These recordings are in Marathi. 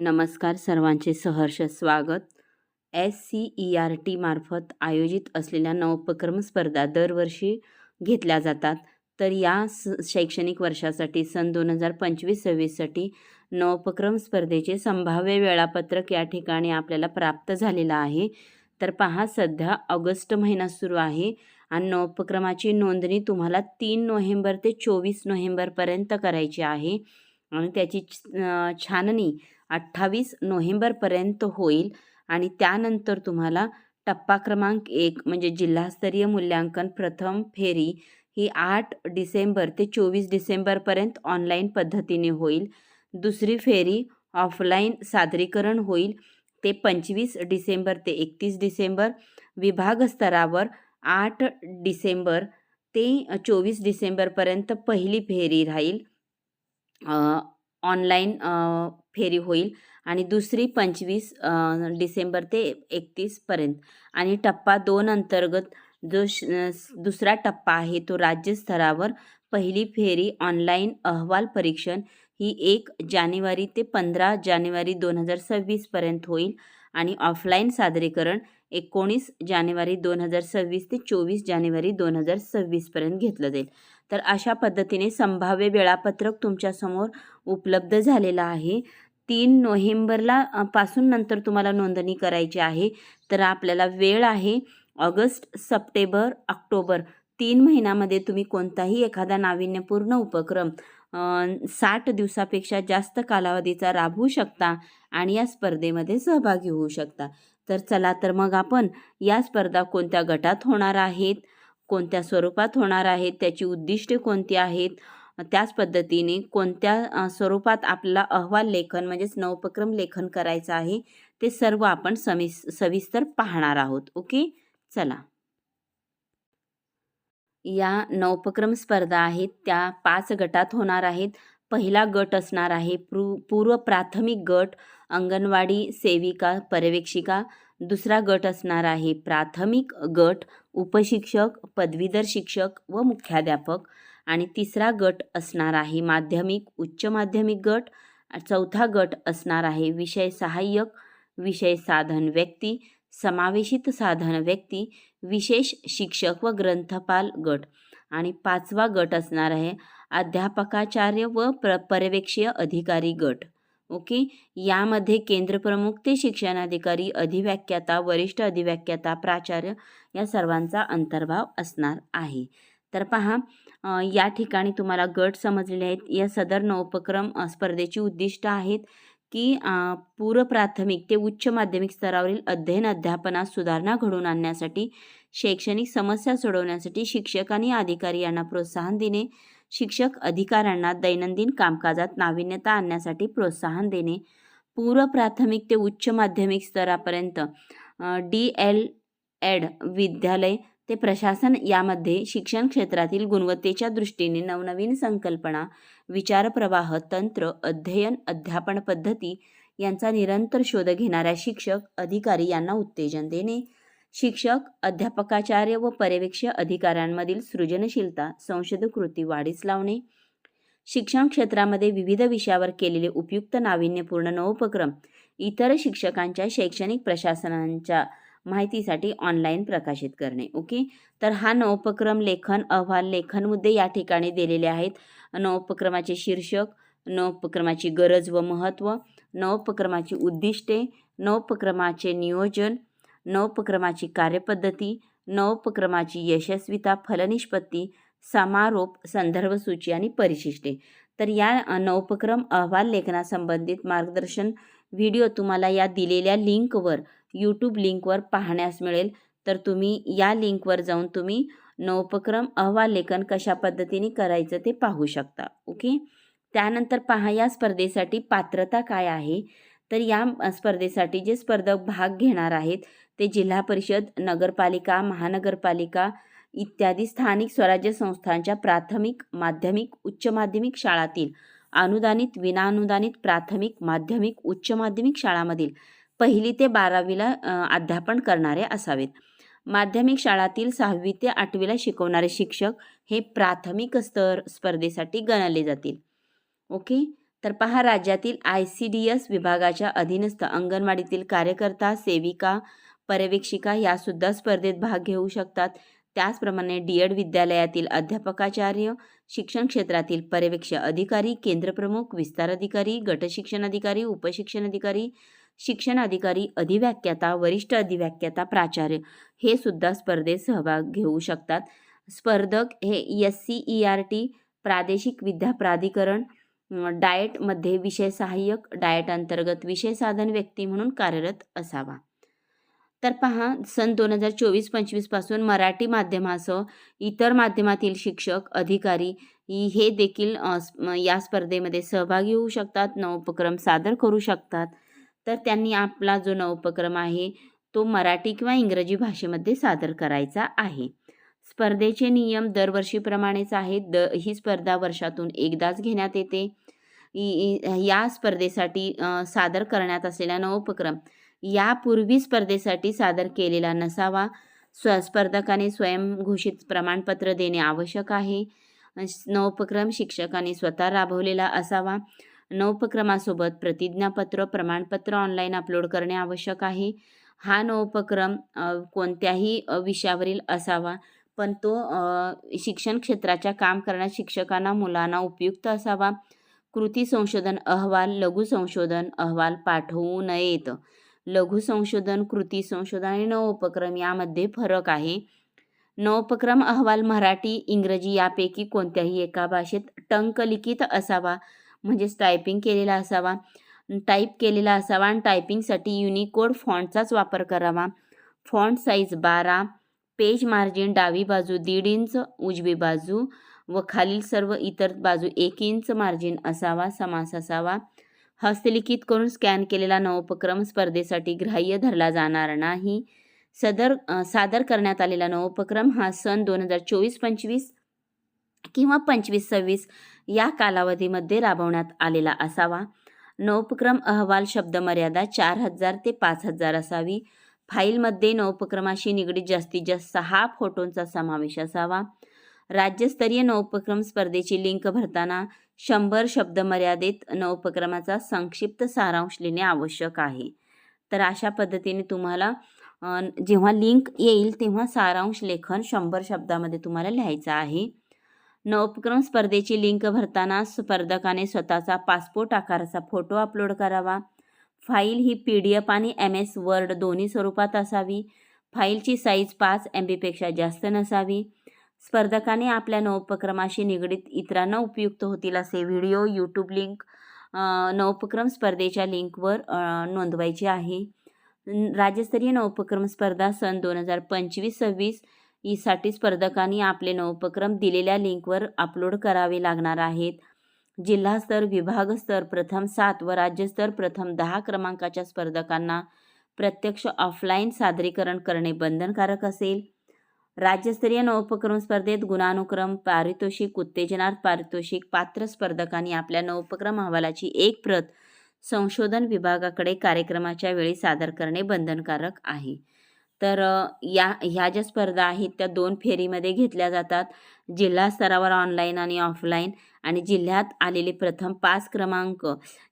नमस्कार सर्वांचे सहर्ष स्वागत. S C E R T मार्फत आयोजित असलेल्या नवोपक्रम स्पर्धा दरवर्षी घेतल्या जातात. तर या स शैक्षणिक वर्षासाठी सन दोन हजार पंचवीस सव्वीससाठी नवोपक्रम स्पर्धेचे संभाव्य वेळापत्रक या ठिकाणी आपल्याला प्राप्त झालेलं आहे. तर पहा सध्या ऑगस्ट महिना सुरू आहे आणि नवोपक्रमाची नोंदणी तुम्हाला तीन नोव्हेंबर ते चोवीस नोव्हेंबरपर्यंत करायची आहे. आणि त्याची छ- छाननी अठ्ठावीस नोव्हेंबरपर्यंत होईल आणि त्यानंतर तुम्हाला टप्पा क्रमांक एक म्हणजे जिल्हास्तरीय मूल्यांकन प्रथम फेरी ही आठ डिसेंबर ते चोवीस डिसेंबरपर्यंत ऑनलाईन पद्धतीने होईल. दुसरी फेरी ऑफलाईन सादरीकरण होईल. ते पंचवीस डिसेंबर ते एकतीस डिसेंबर. विभाग स्तरावर आठ डिसेंबर ते चोवीस डिसेंबरपर्यंत पहिली फेरी राहील. ऑनलाईन फेरी होईल. आणि दुसरी पंचवीस डिसेंबर ते एकतीसपर्यंत आणि टप्पा दोन अंतर्गत जो श दुसरा टप्पा आहे तो राज्यस्तरावर पहिली फेरी ऑनलाईन अहवाल परीक्षण ही एक जानेवारी ते पंधरा जानेवारी दोन हजार सव्वीसपर्यंत होईल. आणि ऑफलाईन सादरीकरण एकोणीस जानेवारी दोन हजार सव्वीस ते चोवीस जानेवारी दोन हजार सव्वीसपर्यंत घेतलं जाईल. तर अशा पद्धतीने संभाव्य वेळापत्रक तुमच्यासमोर उपलब्ध झालेला आहे. तीन नोव्हेंबरला पासून नंतर तुम्हाला नोंदणी करायची आहे. तर आपल्याला वेळ आहे. ऑगस्ट सप्टेंबर ऑक्टोबर तीन महिन्यामध्ये तुम्ही कोणताही एखादा नाविन्यपूर्ण उपक्रम साठ दिवसापेक्षा जास्त कालावधीचा राबवू शकता आणि या स्पर्धेमध्ये सहभागी होऊ शकता. तर चला तर मग आपण या स्पर्धा कोणत्या गटात होणार आहेत कोणत्या स्वरूपात होणार आहेत त्याची उद्दिष्टे कोणती आहेत त्याच पद्धतीने कोणत्या स्वरूपात आपल्याला अहवाल लेखन म्हणजेच नवोपक्रम लेखन करायचं आहे ते सर्व आपण समिस सविस्तर पाहणार आहोत. ओके? चला. या नवोपक्रम स्पर्धा आहेत त्या पाच गटात होणार आहेत. पहिला गट असणार आहे प्रू पूर्व प्राथमिक गट अंगणवाडी सेविका पर्यवेक्षिका. दुसरा गट असणार आहे प्राथमिक गट उपशिक्षक पदवीधर शिक्षक व मुख्याध्यापक. आणि तिसरा गट असणार आहे. माध्यमिक उच्च माध्यमिक गट. चौथा गट असणार आहे. विषय सहाय्यक विषय साधन व्यक्ती समावेशित साधन व्यक्ती विशेष शिक्षक व ग्रंथपाल गट. आणि पाचवा गट असणार आहे. अध्यापकाचार्य व प्र पर्यवेक्षीय अधिकारी गट. ओके? यामध्ये केंद्रप्रमुख ते शिक्षणाधिकारी अधिव्याख्याता वरिष्ठ अधिव्याख्याता प्राचार्य या सर्वांचा अंतर्भाव असणार आहे. तर पहा या ठिकाणी तुम्हाला गट समजलेले आहेत. या सदर नवोपक्रम स्पर्धेची उद्दिष्ट आहेत की पूरप्राथमिक ते उच्च माध्यमिक स्तरावरील अध्ययन अध्यापनात सुधारणा घडवून आणण्यासाठी शैक्षणिक समस्या सोडवण्यासाठी शिक्षक आणि अधिकारी यांना प्रोत्साहन देणे शिक्षक अधिकाऱ्यांना दैनंदिन कामकाजात नाविन्यता आणण्यासाठी प्रोत्साहन देणे पूर्व प्राथमिक ते उच्च माध्यमिक स्तरापर्यंत डी एल एड विद्यालय ते प्रशासन यामध्ये शिक्षण क्षेत्रातील गुणवत्तेच्या दृष्टीने नवनवीन संकल्पना विचारप्रवाह तंत्र अध्ययन अध्यापन पद्धती यांचा निरंतर शोध घेणाऱ्या शिक्षक अधिकारी यांना उत्तेजन देणे. शिक्षक अध्यापकाचार्य व पर्यवेक्षक अधिकाऱ्यांमधील सृजनशीलता संशोधकृती वाढीस लावणे. शिक्षण क्षेत्रामध्ये विविध विषयावर केलेले उपयुक्त नाविन्यपूर्ण नवोपक्रम इतर शिक्षकांच्या शैक्षणिक प्रशासनांच्या माहितीसाठी ऑनलाईन प्रकाशित करणे. ओके तर हा नवोपक्रम लेखन अहवाल लेखन मुद्दे या ठिकाणी दिलेले आहेत. नवोपक्रमाचे शीर्षक नवोपक्रमाची गरज व महत्त्व नवोपक्रमाची उद्दिष्टे नवोपक्रमाचे नियोजन नवोपक्रमाची कार्यपद्धती नवोपक्रमाची यशस्विता फलनिष्पत्ती समारोप संदर्भ सूची आणि परिशिष्टे. तर या नवोपक्रम अहवाल लेखनासंबंधित मार्गदर्शन व्हिडिओ तुम्हाला या दिलेल्या लिंकवर यूट्यूब लिंकवर पाहण्यास मिळेल. तर तुम्ही या लिंकवर जाऊन तुम्ही नवोपक्रम अहवाल लेखन कशा पद्धतीने करायचं ते पाहू शकता. ओके? त्यानंतर पहा या स्पर्धेसाठी पात्रता काय आहे? तर या स्पर्धेसाठी जे स्पर्धक भाग घेणार आहेत ते जिल्हा परिषद नगरपालिका महानगरपालिका इत्यादी स्थानिक स्वराज्य संस्थांच्या प्राथमिक माध्यमिक उच्च माध्यमिक शाळातील अनुदानित विनाअनुदानित प्राथमिक माध्यमिक उच्च माध्यमिक शाळांमधील पहिली ते बारावीला अध्यापन करणारे असावेत. माध्यमिक शाळातील सहावी ते आठवीला शिकवणारे शिक्षक हे प्राथमिक स्तर स्पर्धेसाठी गणले जातील. ओके? तर पहा राज्यातील आय सी डी एस विभागाच्या अधीनस्थ अंगणवाडीतील कार्यकर्ता सेविका पर्यवेक्षिका यासुद्धा स्पर्धेत भाग घेऊ शकतात. त्याचप्रमाणे डी एड विद्यालयातील अध्यापकाचार्य शिक्षण क्षेत्रातील पर्यवेक्षक अधिकारी केंद्रप्रमुख विस्तार अधिकारी गटशिक्षण अधिकारी उपशिक्षण अधिकारी शिक्षण अधिकारी अधिव्याख्याता वरिष्ठ अधिव्याख्याता प्राचार्य हे सुद्धा स्पर्धेत सहभाग घेऊ शकतात. स्पर्धक हे S C E R T प्रादेशिक विद्या प्राधिकरण डाएटमध्ये विषय सहाय्यक डाएट अंतर्गत विषय साधन व्यक्ती म्हणून कार्यरत असावा. तर पहा सन दोन हजार चोवीस पंचवीसपासून मराठी माध्यमासह इतर माध्यमातील शिक्षक अधिकारी हे देखील या स्पर्धेमध्ये सहभागी होऊ शकतात नवोपक्रम सादर करू शकतात. तर त्यांनी आपला जो नवोपक्रम आहे तो मराठी किंवा इंग्रजी भाषेमध्ये सादर करायचा आहे. स्पर्धेचे नियम दरवर्षीप्रमाणेच आहेत. द ही स्पर्धा वर्षातून एकदाच घेण्यात येते. इ- या स्पर्धेसाठी सादर करण्यात असलेला नवोपक्रम यापूर्वी स्पर्धेसाठी सादर केलेला नसावा. स्व स्पर्धकाने स्वयंघोषित प्रमाणपत्र देणे आवश्यक आहे. श- नवोपक्रम शिक्षकांनी स्वतः राबवलेला असावा. नवोपक्रमासोबत प्रतिज्ञापत्र प्रमाणपत्र ऑनलाईन अपलोड करणे आवश्यक आहे. हा नवोपक्रम कोणत्याही विषयावरील असावा पण तो शिक्षण क्षेत्राच्या काम करण्यात शिक्षकांना मुलांना उपयुक्त असावा. कृती संशोधन अहवाल लघु संशोधन अहवाल पाठवू नयेत. लघु संशोधन कृती संशोधन आणि नवोपक्रम यामध्ये फरक आहे. नवोपक्रम अहवाल मराठी इंग्रजी यापैकी कोणत्याही एका भाषेत टंकलिखित असावा म्हणजेच टायपिंग केलेला असावा. टाईप केलेला असावा आणि टायपिंगसाठी युनिकोड फॉन्टचाच वापर करावा. फॉन्ट साईज बारा पेज मार्जिन डावी बाजू दीड इंच उजवी बाजू व खालील सर्व इतर बाजू एक इंच मार्जिन असावा समास असावा. हस्तलिखित करून स्कॅन केलेला नवोपक्रम स्पर्धेसाठी ग्राह्य धरला जाणार नाही. सदर सादर करण्यात आलेला नवोपक्रम हा सन दोन हजार चोवीस पंचवीस किंवा पंचवीस सव्वीस या कालावधीमध्ये राबवण्यात आलेला असावा. नवोपक्रम अहवाल शब्दमर्यादा चार हजार ते पाच हजार असावी. फाईलमध्ये नवोपक्रमाशी निगडीत जास्तीत जास्त सहा फोटोंचा समावेश असावा. राज्यस्तरीय नवोपक्रम स्पर्धेची लिंक भरताना शंभर शब्दमर्यादेत उपक्रमाचा संक्षिप्त सारांश लिहिणे आवश्यक आहे. तर अशा पद्धतीने तुम्हाला जेव्हा लिंक येईल तेव्हा सारांश लेखन शंभर शब्दामध्ये तुम्हाला लिहायचं आहे. नवोपक्रम स्पर्धेची लिंक भरताना स्पर्धकाने स्वतःचा पासपोर्ट आकाराचा फोटो अपलोड करावा. फाईल ही पी डी एफ आणि एम एस वर्ड दोन्ही स्वरूपात असावी. फाईलची साईज पाच एम बीपेक्षा जास्त नसावी. स्पर्धकाने आपल्या नवोपक्रमाशी निगडीत इतरांना उपयुक्त होतील असे व्हिडिओ यूट्यूब लिंक नवोपक्रम स्पर्धेच्या लिंकवर नोंदवायचे आहे. राज्यस्तरीय नवोपक्रम स्पर्धा सन दोन हजार पंचवीस सव्वीससाठी स्पर्धकांनी आपले नवोपक्रम दिलेल्या लिंकवर अपलोड करावे लागणार आहेत. जिल्हास्तर विभागस्तर प्रथम सात व राज्यस्तर प्रथम दहा क्रमांकाच्या स्पर्धकांना प्रत्यक्ष ऑफलाईन सादरीकरण करणे बंधनकारक असेल. राज्यस्तरीय नवोपक्रम स्पर्धेत गुणानुक्रम पारितोषिक उत्तेजनार्थ पारितोषिक पात्र स्पर्धकांनी आपल्या नवोपक्रम अहवालाची एक प्रत संशोधन विभागाकडे कार्यक्रमाच्या वेळी सादर करणे बंधनकारक आहे. तर या ह्या ज्या स्पर्धा आहेत त्या दोन फेरीमध्ये घेतल्या जातात. जिल्हा स्तरावर ऑनलाईन आणि ऑफलाईन आणि जिल्ह्यात आलेले प्रथम पाच क्रमांक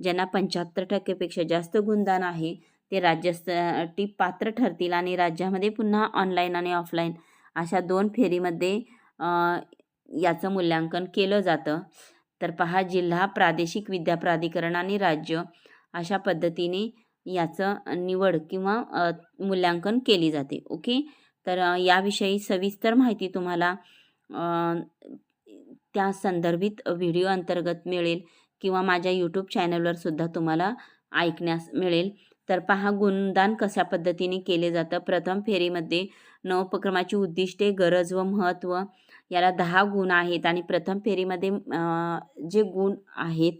ज्यांना पंच्याहत्तर टक्केपेक्षा जास्त गुणदान आहे ते राज्यासाठी पात्र ठरतील आणि राज्यामध्ये पुन्हा ऑनलाईन आणि ऑफलाईन अशा दोन फेरीमध्ये याचं मूल्यांकन केलं जातं. तर पहा जिल्हा प्रादेशिक विद्या प्राधिकरण आणि राज्य अशा पद्धतीने याचं निवड किंवा मूल्यांकन केली जाते. ओके? तर याविषयी सविस्तर माहिती तुम्हाला त्या संदर्भित व्हिडिओ अंतर्गत मिळेल किंवा माझ्या यूट्यूब चॅनलवर सुद्धा तुम्हाला ऐकण्यास मिळेल. तर पहा गुणदान कशा पद्धतीने केले जातं? प्रथम फेरीमध्ये नवोपक्रमाची उद्दिष्टे गरज व महत्त्व याला दहा गुण आहेत आणि प्रथम फेरीमध्ये जे गुण आहेत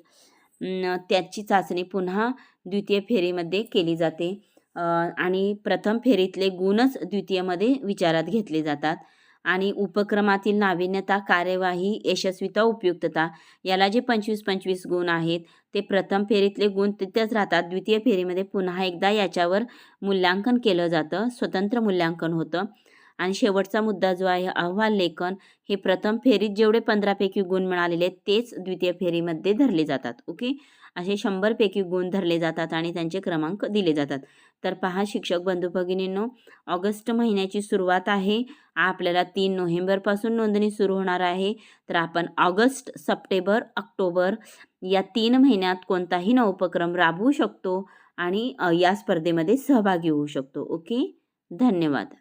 त्याची चाचणी पुन्हा द्वितीय फेरीमध्ये केली जाते. आणि प्रथम फेरीतले गुणच द्वितीयमध्ये विचारात घेतले जातात. आणि उपक्रमातील नाविन्यता कार्यवाही यशस्वीता उपयुक्तता याला जे पंचवीस पंचवीस गुण आहेत ते प्रथम फेरीतले गुण तिथेच राहतात. द्वितीय फेरीमध्ये पुन्हा एकदा याच्यावर मूल्यांकन केलं जातं स्वतंत्र मूल्यांकन होतं. आणि शेवटचा मुद्दा जो आहे अहवाल लेखन हे प्रथम फेरीत जेवढे पंधरापैकी गुण मिळालेले आहेत तेच द्वितीय फेरीमध्ये धरले जातात. ओके? असे शंभरपैकी गुण धरले जातात आणि त्यांचे क्रमांक दिले जातात. तर पहा शिक्षक बंधू भगिनींनो ऑगस्ट महिन्याची सुरुवात आहे. आपल्याला तीन नोव्हेंबरपासून नोंदणी सुरू होणार आहे. तर आपण ऑगस्ट सप्टेंबर ऑक्टोबर या तीन महिन्यात कोणताही न उपक्रम राबवू शकतो आणि या स्पर्धेमध्ये सहभागी होऊ शकतो. ओके? धन्यवाद.